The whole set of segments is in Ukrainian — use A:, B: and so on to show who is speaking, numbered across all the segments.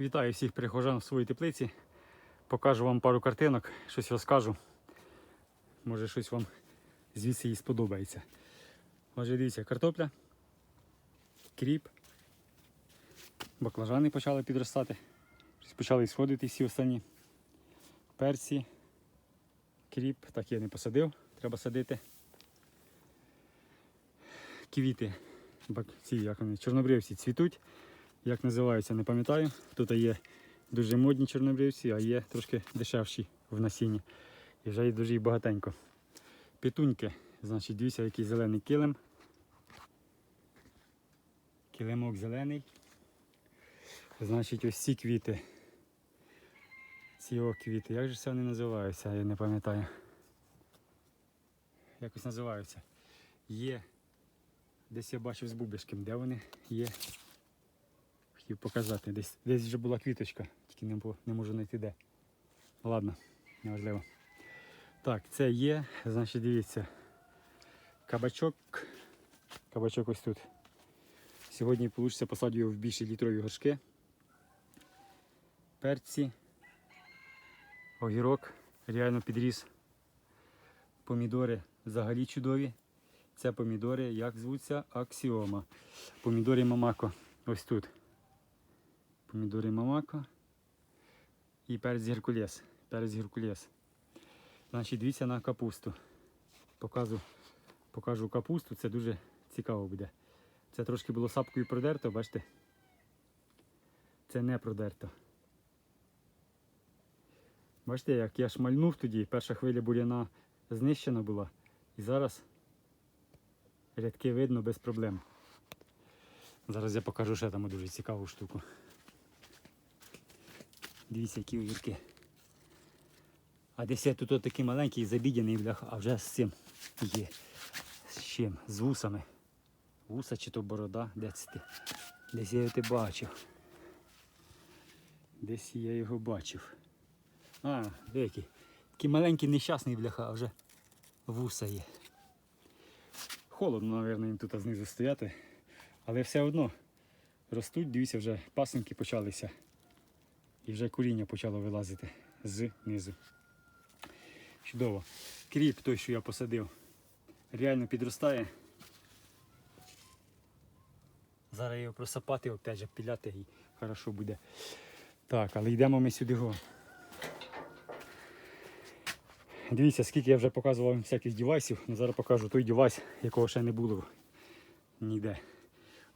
A: Вітаю всіх прихожан в своїй теплиці. Покажу вам пару картинок, щось розкажу. Може щось вам звідси і сподобається. Отже, дивіться, картопля, кріп, баклажани почали підростати. Почали сходити всі останні. Перці, кріп, так я не посадив, треба садити. Квіти, ці, як вони, чорнобривці цвітуть. Як називаються, не пам'ятаю. Тут є дуже модні чорнобривці, а є трошки дешевші в насінні. І вже є дуже багатенько. Петуньки, значить, дивіться, який зелений килим. Килимок зелений. Значить, ось ці квіти. Ці о квіти. Як же це вони називаються? Я не пам'ятаю. Якось називаються. Є. Десь я бачив з бубишком, де вони є. Хотів показати. Десь, десь вже була квіточка, тільки не, не можу знайти де. Ладно, неважливо. Так, це є, значить, дивіться. Кабачок. Кабачок ось тут. Сьогодні вийде посадю його в більші літрові горшки. Перці. Огірок. Реально підріс. Помідори взагалі чудові. Це помідори, як звуться, аксіома. Помідори Мамако. Ось тут. Помідори Мамако. І перець Геркулес. Перець Геркулес. Значить, дивіться на капусту. Показу, покажу капусту, це дуже цікаво буде. Це трошки було сапкою продерто, бачите? Це не продерто. Бачите, як я шмальнув тоді, перша хвиля буряна знищена була. І зараз рядки видно без проблем. Зараз я покажу ще там дуже цікаву штуку. Дивіться, які огірки. А десь я тут такий маленький забідяний бляха, а вже з цим є. З чим? З вусами. Вуса чи то борода, де це ти? Десь я його ти бачив. Десь я його бачив. А, деякий. Такий маленький нещасний бляха, а вже вуса є. Холодно, мабуть, їм тут знизу стояти. Але все одно ростуть, дивіться, вже пасинки почалися. І вже коріння почало вилазити знизу. Чудово. Кріп той, що я посадив, реально підростає. Зараз його просапати, опять же, піляти і хорошо буде. Так, але йдемо ми сюди. Го. Дивіться, скільки я вже показував вам всяких девайсів. Ну, зараз покажу той девайс, якого ще не було ніде.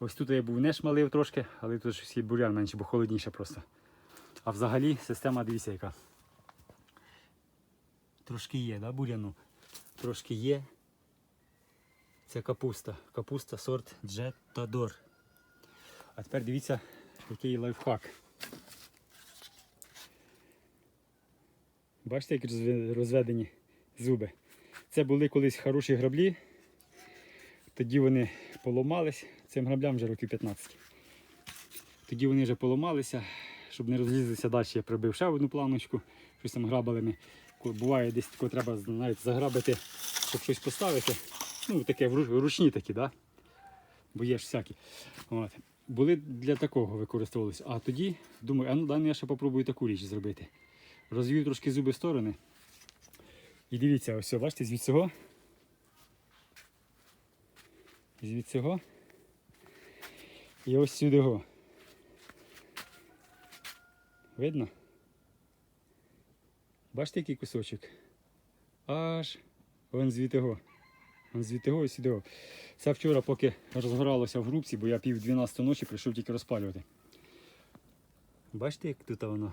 A: Ось тут я був не шмалив трошки, але тут щось є бурян менше, бо холодніше просто. А взагалі система, дивіться, яка. Трошки є, да, буряну? Трошки є. Це капуста. Капуста сорт Джетадор. А тепер дивіться, який лайфхак. Бачите, як розведені зуби. Це були колись хороші граблі. Тоді вони поламались. Цим граблям вже років 15. Тоді вони вже поламалися, щоб не розлізлися далі, я прибив ще одну планочку, щось там грабалами. Ко- Буває десь тако треба навіть заграбити, щоб щось поставити. Ну, таке ручні такі, да? бо є ж всякі. От. Були для такого використовувалися. А тоді думаю, а ну дай я ще попробую таку річ зробити. Розвів трошки зуби в сторони. І дивіться, ось, бачите, звід цього. І ось сюди го. Видно? Бачите, який кусочок? Аж вон звідти го. Вон звідти і сюди го. Це вчора, поки розгоралося в грубці, бо я пів 12 ночі прийшов тільки розпалювати. Бачите, як тут воно?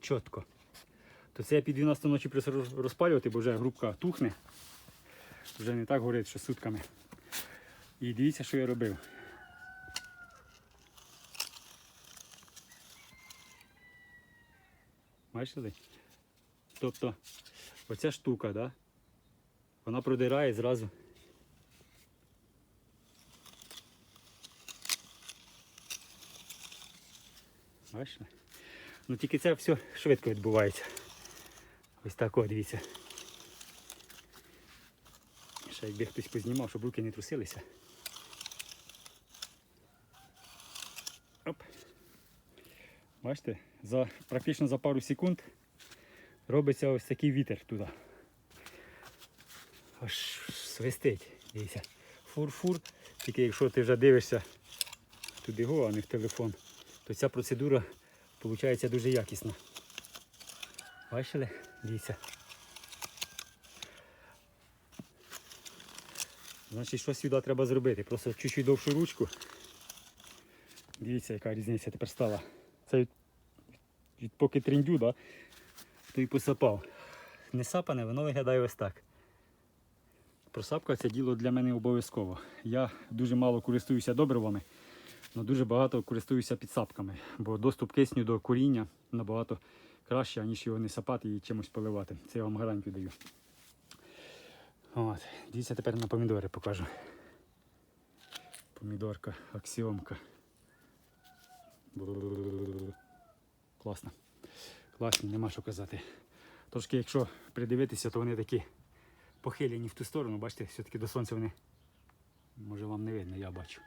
A: Чітко. То це я під 12 ночі прийшов розпалювати, бо вже грубка тухне. Вже не так горить, що сутками. І дивіться, що я робив. Бачили? Тобто, оця штука, да? вона продирає зразу. Бачите? Ну тільки це все швидко відбувається. Ось так о, дивіться. Ще якби хтось познімав, щоб руки не трусилися. Бачите, за, практично за пару секунд робиться ось такий вітер туди. Аж свистить. Дивіться. Фур-фур. Тільки якщо ти вже дивишся туди а не в телефон, то ця процедура виходить дуже якісна. Бачили? Дивіться. Значить, що сюди треба зробити? Просто чуть-чуть довшу ручку. Дивіться, яка різниця тепер стала. Це від, від поки тріндю, да? то й посапав. Не сапане, воно виглядає ось так. Просапка це діло для мене обов'язково. Я дуже мало користуюся добривами, але дуже багато користуюся підсапками, бо доступ кисню до коріння набагато краще, аніж його не сапати і чимось поливати. Це я вам гарантію даю. От. Дивіться, тепер на помідори покажу. Помідорка, аксіомка. Класно. Класно, нема що казати. Трошки, якщо придивитися, то вони такі похилені в ту сторону, бачите, все-таки до сонця вони може вам не видно, я бачу.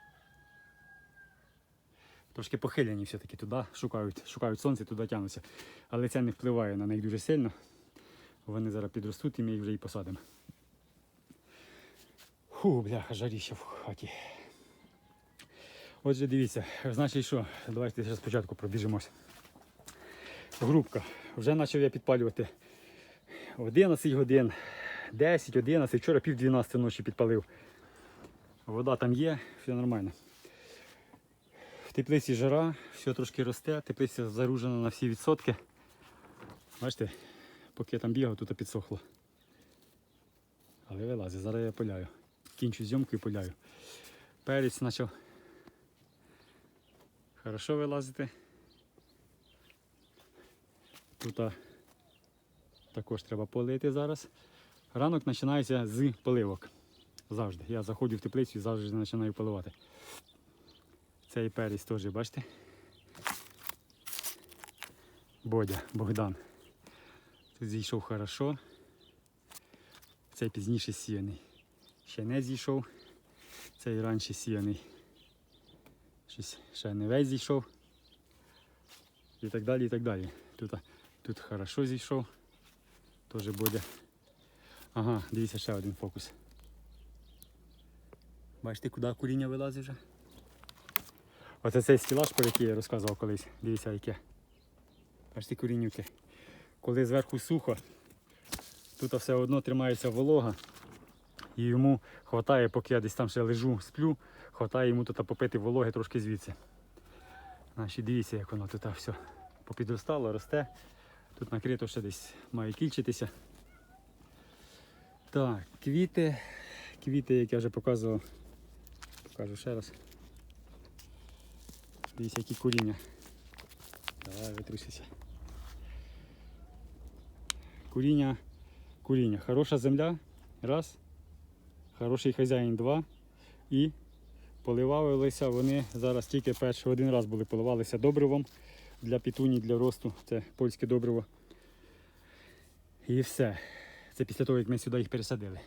A: Трошки похилені все-таки туди, шукають шукають сонце, туди тягнуться. Але це не впливає на них дуже сильно. Вони зараз підростуть і ми їх вже і посадимо. Фу, бляха, жаріще в хаті. Отже, дивіться, значить що, давайте ще спочатку пробіжимось. Грубка. Вже почав я підпалювати 11 годин, 10, 11, вчора пів 12 ночі підпалив. Вода там є, все нормально. В теплиці жара, все трошки росте, теплиця загружена на всі відсотки. Бачите, поки я там бігав, тут підсохло. Але вилазить, зараз я поляю. Кінчу зйомку і поляю. Перець почав хорошо вилазити. Тут також треба полити зараз. Ранок починається з поливок. Завжди. Я заходжу в теплицю і завжди починаю поливати. Цей перець теж, бачите? Бодя, Богдан. Тут зійшов хорошо. Цей пізніше сіяний. Ще не зійшов. Цей раніше сіяний. Щось ще не весь зійшов. І так далі, і так далі. Тут, тут хорошо зійшов. Теж буде. Ага, дивіться ще один фокус. Бачите, куди коріння вилазить вже? Оце цей стілаж, про який я розказував колись. Дивіться яке. Бачите корінюки. Коли зверху сухо, тут все одно тримається волога. І йому вистачає, поки я десь там ще лежу, сплю, хватає йому тут попити вологи трошки звідси. Значить, дивіться, як воно тут все попідростало, росте. Тут накрито ще десь має кільчитися. Так, квіти. Квіти, як я вже показував. Покажу ще раз. Дивіться, які коріння. Давай витрусися. Куріння, куріння. Хороша земля. Раз. Хороший хазяїн два. І поливалися вони зараз тільки перший один раз були поливалися добривом для пітуні, для росту. Це польське добриво. І все. Це після того, як ми сюди їх пересадили.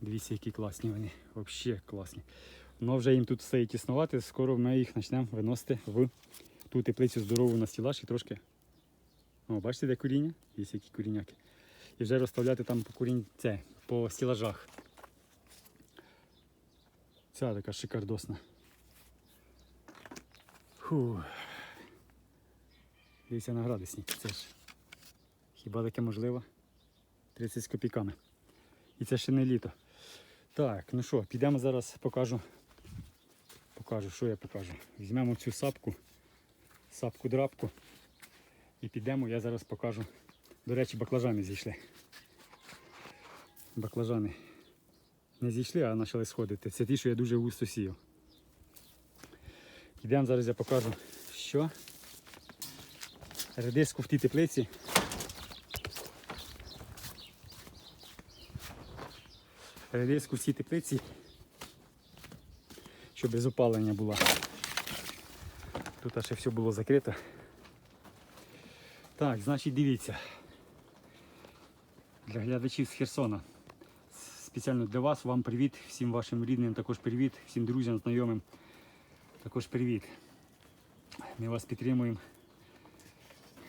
A: Дивіться, які класні вони. Взагалі класні. Воно вже їм тут все тіснувати, скоро ми їх почнемо виносити в ту теплицю здорову на стілаж і трошки. О, бачите, де коріння? Дивіться, які коріняки. І вже розставляти там по корінь... це, по стілажах. Ця така шикардосна. Фу. Дивіться на градусник. Це ж хіба таке можливо? 30 з копійками. І це ще не літо. Так, ну що, підемо зараз покажу. Покажу, що я покажу. Візьмемо цю сапку, сапку-драпку і підемо, я зараз покажу. До речі, баклажани зійшли. Баклажани не зійшли, а почали сходити. Це ті, що я дуже густо сіяв. Йдемо зараз я покажу, що редиску в тій теплиці. Редиску в цій теплиці, щоб без опалення була. Тут ще все було закрито. Так, значить дивіться. Для глядачів з Херсона. Спеціально для вас, вам привіт, всім вашим рідним також привіт, всім друзям, знайомим також привіт. Ми вас підтримуємо.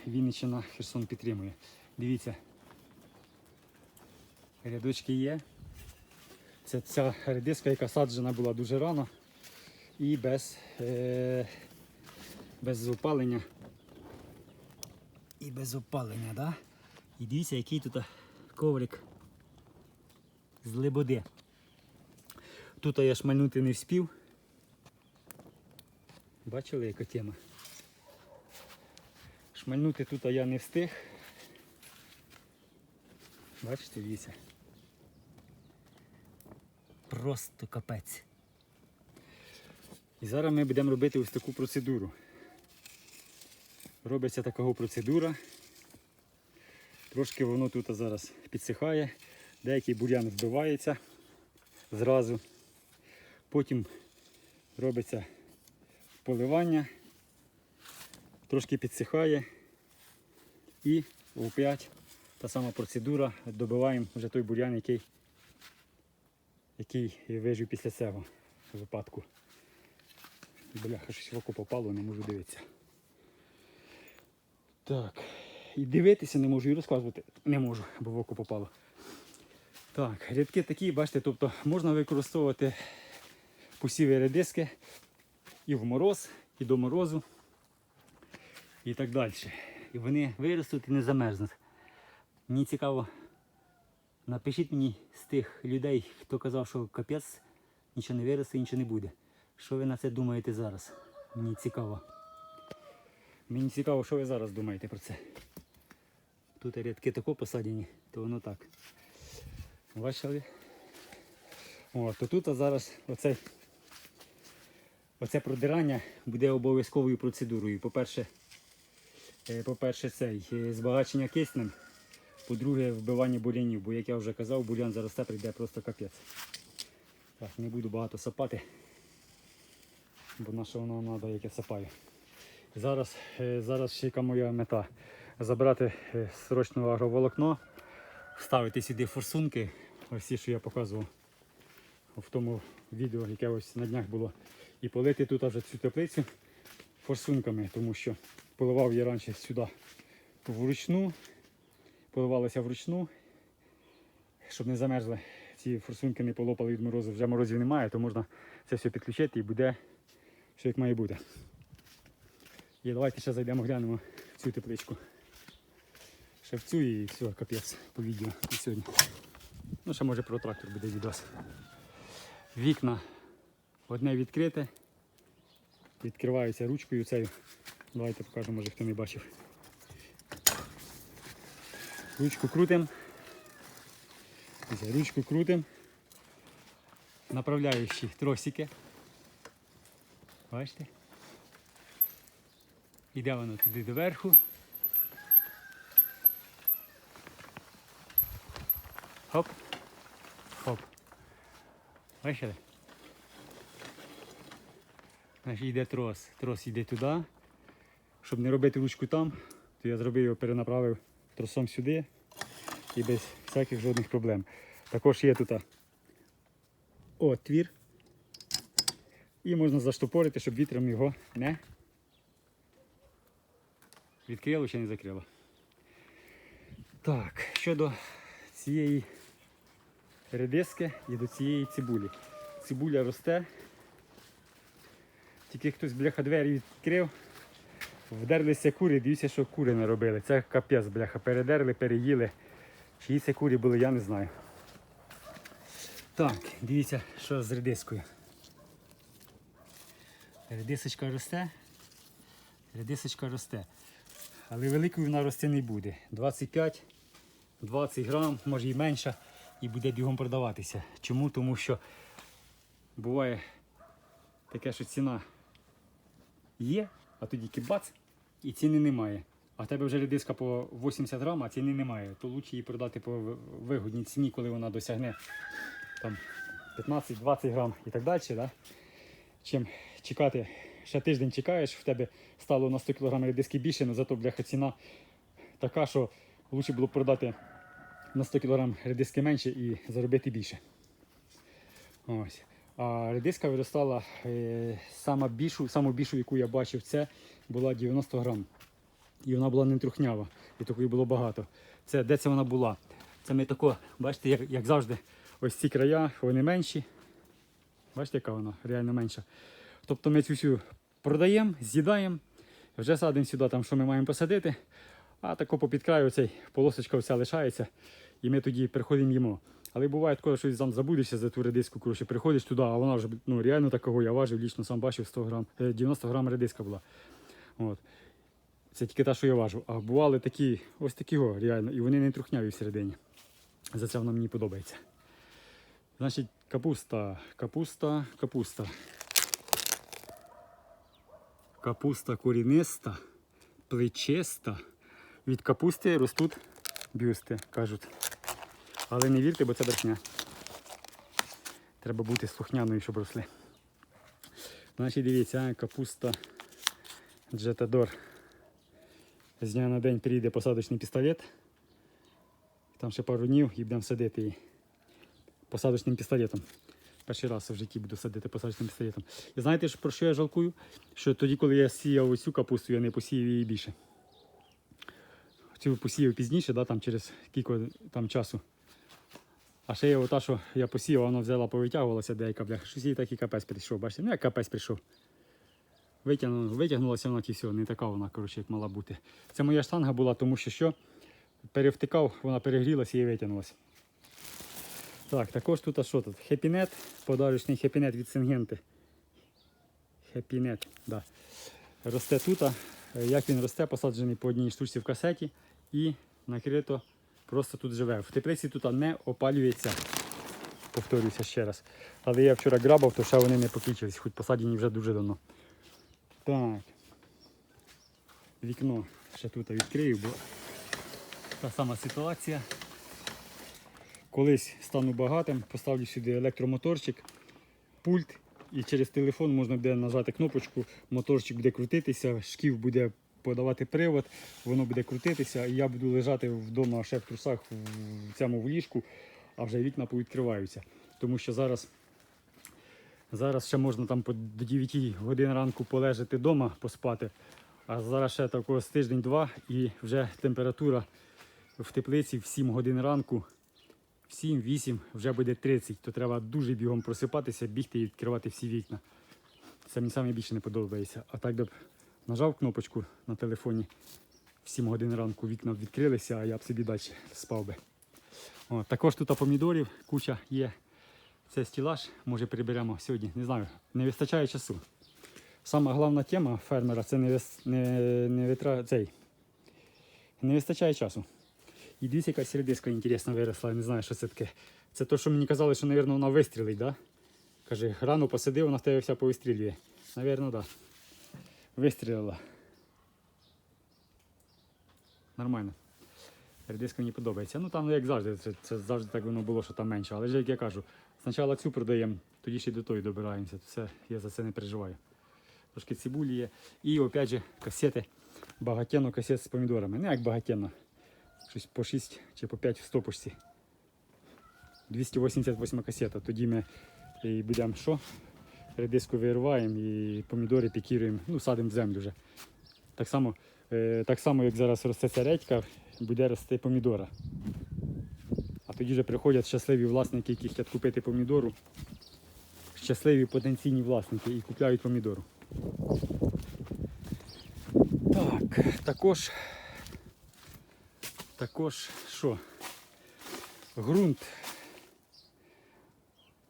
A: Вінниччина, Херсон підтримує. Дивіться. Рядочки є. Це ця редиска, яка саджена була дуже рано і без, е, без опалення. І без опалення, да? І дивіться, який тут коврик з лебоди. Тут я шмальнути не вспів. Бачили, яка тема? Шмальнути тут я не встиг. Бачите, дивіться. Просто капець. І зараз ми будемо робити ось таку процедуру. Робиться така процедура. Трошки воно тут зараз підсихає, деякий бур'ян вбивається зразу. Потім робиться поливання, трошки підсихає і опять та сама процедура, добиваємо вже той бур'ян, який, який вижив після цього випадку. Бляха, щось в око попало, не можу дивитися. Так. І дивитися не можу, і розказувати не можу, бо в око попало. Так, рядки такі, бачите, тобто можна використовувати посіви редиски і в мороз, і до морозу, і так далі. І вони виростуть і не замерзнуть. Мені цікаво, напишіть мені з тих людей, хто казав, що капець, нічого не виросте, нічого не буде. Що ви на це думаєте зараз? Мені цікаво. Мені цікаво, що ви зараз думаєте про це. Тут рядки тако посадені, то воно так. Бачили? О, то тут а зараз оце, оце продирання буде обов'язковою процедурою. По-перше, е, по-перше, цей е, збагачення киснем, по-друге, вбивання бурянів, бо як я вже казав, бурян заросте, прийде просто капець. Так, не буду багато сапати, бо на що воно треба, як я сапаю. Зараз, е, зараз ще яка моя мета. Забрати е, срочно агроволокно, вставити сюди форсунки, ті, що я показував в тому відео, яке ось на днях було. І полити тут вже цю теплицю форсунками, тому що поливав я раніше сюди вручну, поливалося вручну, щоб не замерзли. Ці форсунки не полопали від морозу, вже морозів немає, то можна це все підключити і буде все як має бути. І давайте ще зайдемо глянемо цю тепличку. Ще в цю і все, капець по відео на сьогодні. Ну, ще може про трактор буде відос. Вікна одне відкрите. Відкриваються ручкою цією. Давайте покажу, може хто не бачив. Ручку крутим. Ручку крутим. Направляючі тросики. Бачите? Іде воно туди доверху. Хоп. Хоп. Бачили? Значить йде трос. Трос йде туди. Щоб не робити ручку там, то я зробив його, перенаправив тросом сюди і без всяких жодних проблем. Також є тут отвір. І можна заштопорити, щоб вітром його не відкрило чи не закрило. Так, щодо цієї редиски і до цієї цибулі. Цибуля росте. Тільки хтось бляха двері відкрив, вдерлися кури, дивіться, що кури не робили. Це капець, бляха, передерли, переїли. Чиї це курі були, я не знаю. Так, дивіться, що з редискою. Редисочка росте. Редисочка росте. Але великою вона рости не буде. 25, 20 грам, може і менше, і буде бігом продаватися. Чому? Тому що буває таке, що ціна є, а тоді кібац, і ціни немає. А в тебе вже редиска по 80 грам, а ціни немає. То краще її продати по вигодній ціні, коли вона досягне там 15-20 грам і так далі. Да? Чим чекати, ще тиждень чекаєш, в тебе стало на 100 кг редиски більше, але зато бляха ціна така, що краще було б продати на 100 кг редиски менше і заробити більше. Ось. А редиска виростала е, сама більшу, саму більшу, яку я бачив, це була 90 грам. І вона була не трухнява, і такої було багато. Це де це вона була? Це ми тако, бачите, як, як завжди, ось ці края, вони менші. Бачите, яка вона реально менша. Тобто ми цю всю продаємо, з'їдаємо, вже садимо сюди, там, що ми маємо посадити, а тако попід краю цей полосочка вся лишається, і ми тоді приходимо їмо. Але буває таке, що там забудешся за ту редиску, коротше, приходиш туди, а вона вже ну, реально такого, я важив, лічно сам бачив 100 грам, е, 90 грам редиска була. От. Це тільки те, що я важу. А бували такі, ось такі реально, і вони не трухняві всередині. За це воно мені подобається. Значить, капуста, капуста, капуста. Капуста коріниста, плечиста. Від капусти ростуть бюсти, кажуть. Але не вірте, бо це брехня. Треба бути слухняною, щоб росли. Значить, дивіться, капуста Джетадор. З дня на день прийде посадочний пістолет. Там ще пару днів і будемо садити її посадочним пістолетом. Перший раз в житті буду садити посадочним пістолетом. І знаєте, про що я жалкую? Що тоді, коли я сіяв оцю капусту, я не посіяв її більше. Цю посіяв пізніше, да, там через кілька там, часу. А ще є ота, що я посіяв, вона взяла, повитягувалася деяка бляха. Щось їй так і капець прийшов. Бачите, ну як капець прийшов. Витягнула, витягнулася вона і все, не така вона, коротше, як мала бути. Це моя штанга була, тому що що перевтикав, вона перегрілася і витягнулася. Так, також тут а що тут? Хепінет, подарочний хепінет від Сингенти. Хепінет, да. Росте тут. Е, Як він росте, посаджений по одній штучці в касеті і накрито просто тут живе. В теплиці тут не опалюється. Повторюся ще раз. Але я вчора грабав, то ще вони не покінчились, хоч посаджені вже дуже давно. Так. Вікно ще тут відкрию, бо та сама ситуація. Колись стану багатим, поставлю сюди електромоторчик, пульт, і через телефон можна буде нажати кнопочку, моторчик буде крутитися, шків буде подавати привод, воно буде крутитися, і я буду лежати вдома ще в трусах в цьому в ліжку, а вже вікна повідкриваються. Тому що зараз, зараз ще можна там по- 9 годин ранку полежати вдома, поспати, а зараз ще такого з тиждень-два і вже температура в теплиці в 7 годин ранку. В 7-8 вже буде 30, то треба дуже бігом просипатися, бігти і відкривати всі вікна. Це мені саме більше не подобається. А так би б нажав кнопочку на телефоні в 7 годин ранку вікна відкрилися, а я б собі далі спав би. О, також тут помідорів, куча є. Це стілаж, може приберемо сьогодні. Не знаю, не вистачає часу. Сама головна тема фермера це не, не, не, витра... цей. не вистачає часу. І дивіться, яка середиска інтересна виросла, не знаю, що це таке. Це то, що мені казали, що, мабуть, вона вистрілить, да? Каже, рано посадив, вона в тебе вся повистрілює. Навірно, так. Да. Вистрілила. Нормально. Редиска мені подобається. Ну там, як завжди, це, це завжди так воно було, що там менше. Але ж як я кажу, спочатку цю продаємо, тоді ще й до тої добираємося. Все, я за це не переживаю. Трошки цибулі є. І опять же касети. Багатенно касет з помідорами. Не як багатенно. Щось по 6 чи по 5 в стопочці. 288 касета. Тоді ми і будемо що? Редиску вириваємо і помідори пікіруємо, ну, садимо в землю вже. Так само, е, так само, як зараз росте ця редька, буде рости помідора. А тоді вже приходять щасливі власники, які хочуть купити помідору. Щасливі потенційні власники і купляють помідору. Так, також також що? Ґрунт.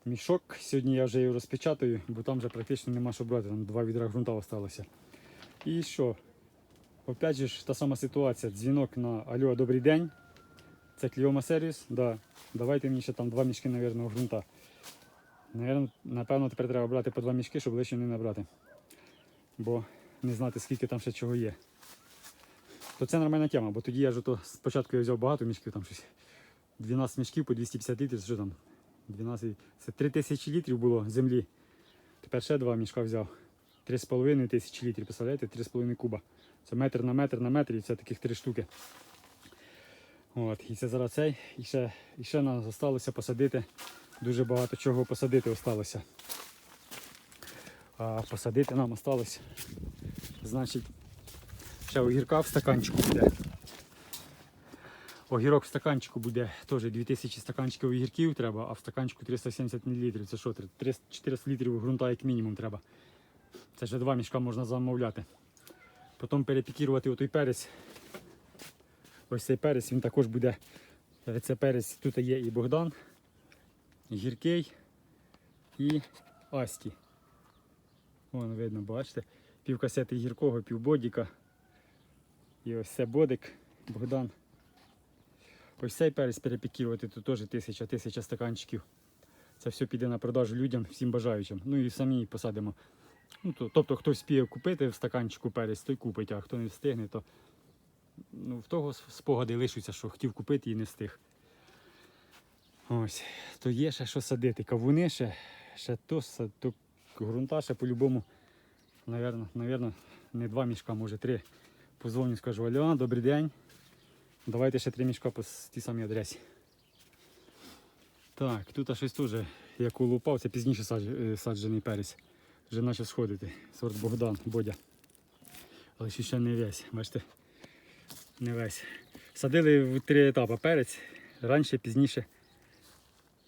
A: Мішок. Сьогодні я вже його розпечатаю, бо там вже практично нема що брати, там два відра ґрунта залишилося. І що? Опять же ж та сама ситуація. Дзвінок на Алло, добрий день. Це Кліома сервіс. Да. Давайте мені ще там два мішки, мабуть, ґрунта. Наверно, напевно, тепер треба брати по два мішки, щоб лише не набрати. Бо не знати, скільки там ще чого є то це нормальна тема, бо тоді я ж то спочатку я взяв багато мішків, там щось 12 мішків по 250 літрів, що там 12, це 3 тисячі літрів було землі. Тепер ще два мішка взяв. 3,5 тисячі літрів, представляєте, 3,5 куба. Це метр на метр на метр і це таких три штуки. От, і це зараз цей. І ще, і ще нам залишилося посадити Дуже багато чого посадити осталося. А посадити нам осталось, значить, ще огірка в стаканчику буде. Огірок в стаканчику буде теж 2000 стаканчиків огірків треба, а в стаканчику 370 мл. Це що, 300 400 літрів ґрунта як мінімум треба. Це вже два мішка можна замовляти. Потім перепікірувати отой перець. Ось цей перець, він також буде. Це перець, тут є і Богдан, і гіркий, і Асті. Вон видно, бачите? Пів касети гіркого, пів бодіка. І ось це бодик, Богдан. Ось цей перець перепікірувати, тут теж тисяча, тисяча стаканчиків. Це все піде на продажу людям, всім бажаючим. Ну і самі посадимо. Ну, то, тобто, хто вспіє купити в стаканчику перець, той купить, а хто не встигне, то ну, в того спогади лишаться, що хотів купити і не встиг. Ось, то є ще що садити. Кавуни ще, ще то, то ґрунта ще по-любому, навірно, не два мішка, може три. Позвоню, скажу, Альо, добрий день. Давайте ще три мішка по тій самій адресі. Так, тут щось теж, як улупав, це пізніше саджений перець. Вже почав сходити. Сорт Богдан, Бодя. Але ще не весь, бачите? Не весь. Садили в три етапи перець. Раніше, пізніше.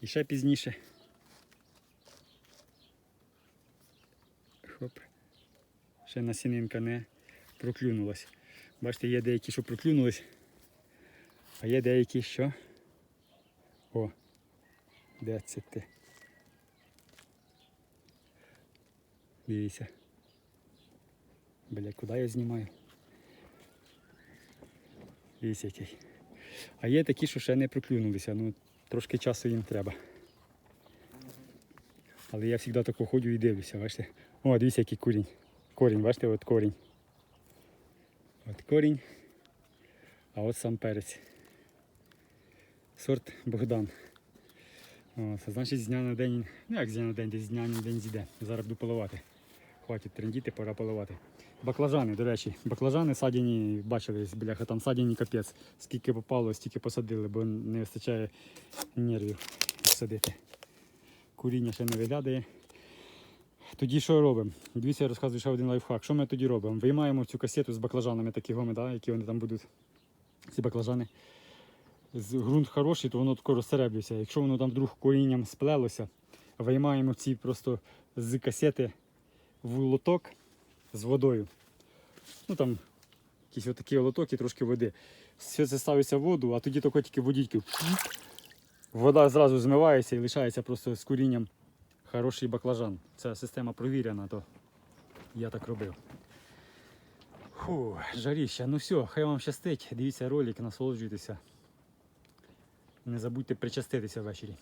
A: І ще пізніше. Хоп. Ще насінинка не проклюнулась. Бачите, є деякі, що проклюнулись, а є деякі, що. О, де це ти? Дивіться. Бля, куди я знімаю? Дивіться який. А є такі, що ще не проклюнулися, ну трошки часу їм треба. Але я завжди тако ходжу і дивлюся, бачите? О, дивіться, який корінь. Корінь, бачите, от корінь. От корінь. А от сам перець. Сорт Богдан. О, значить з дня на день, ну як з дня на день, десь з дня на день зійде. Зараз буду поливати. Хватить трендіти, пора поливати. Баклажани, до речі, баклажани садяні, бачили, бляха, там садяні капець. Скільки попало, стільки посадили, бо не вистачає нервів садити. Куріння ще не виглядає. Тоді що робимо? Дивіться, я розказую ще один лайфхак. Що ми тоді робимо? Виймаємо цю касету з баклажанами такими, да, які вони там будуть. Ці баклажани. Ґрунт хороший, то воно тако розсереблюється. Якщо воно там вдруг корінням сплелося, виймаємо ці просто з касети в лоток з водою. Ну там якийсь отакий лоток і трошки води. Все це ставиться в воду, а тоді тільки водітьки. Вода зразу змивається і лишається просто з корінням хороший баклажан. Ця система провірена, то я так робив. Фу, жаріща. Ну все, хай вам щастить. Дивіться ролик, насолоджуйтеся. Не забудьте причаститися ввечері.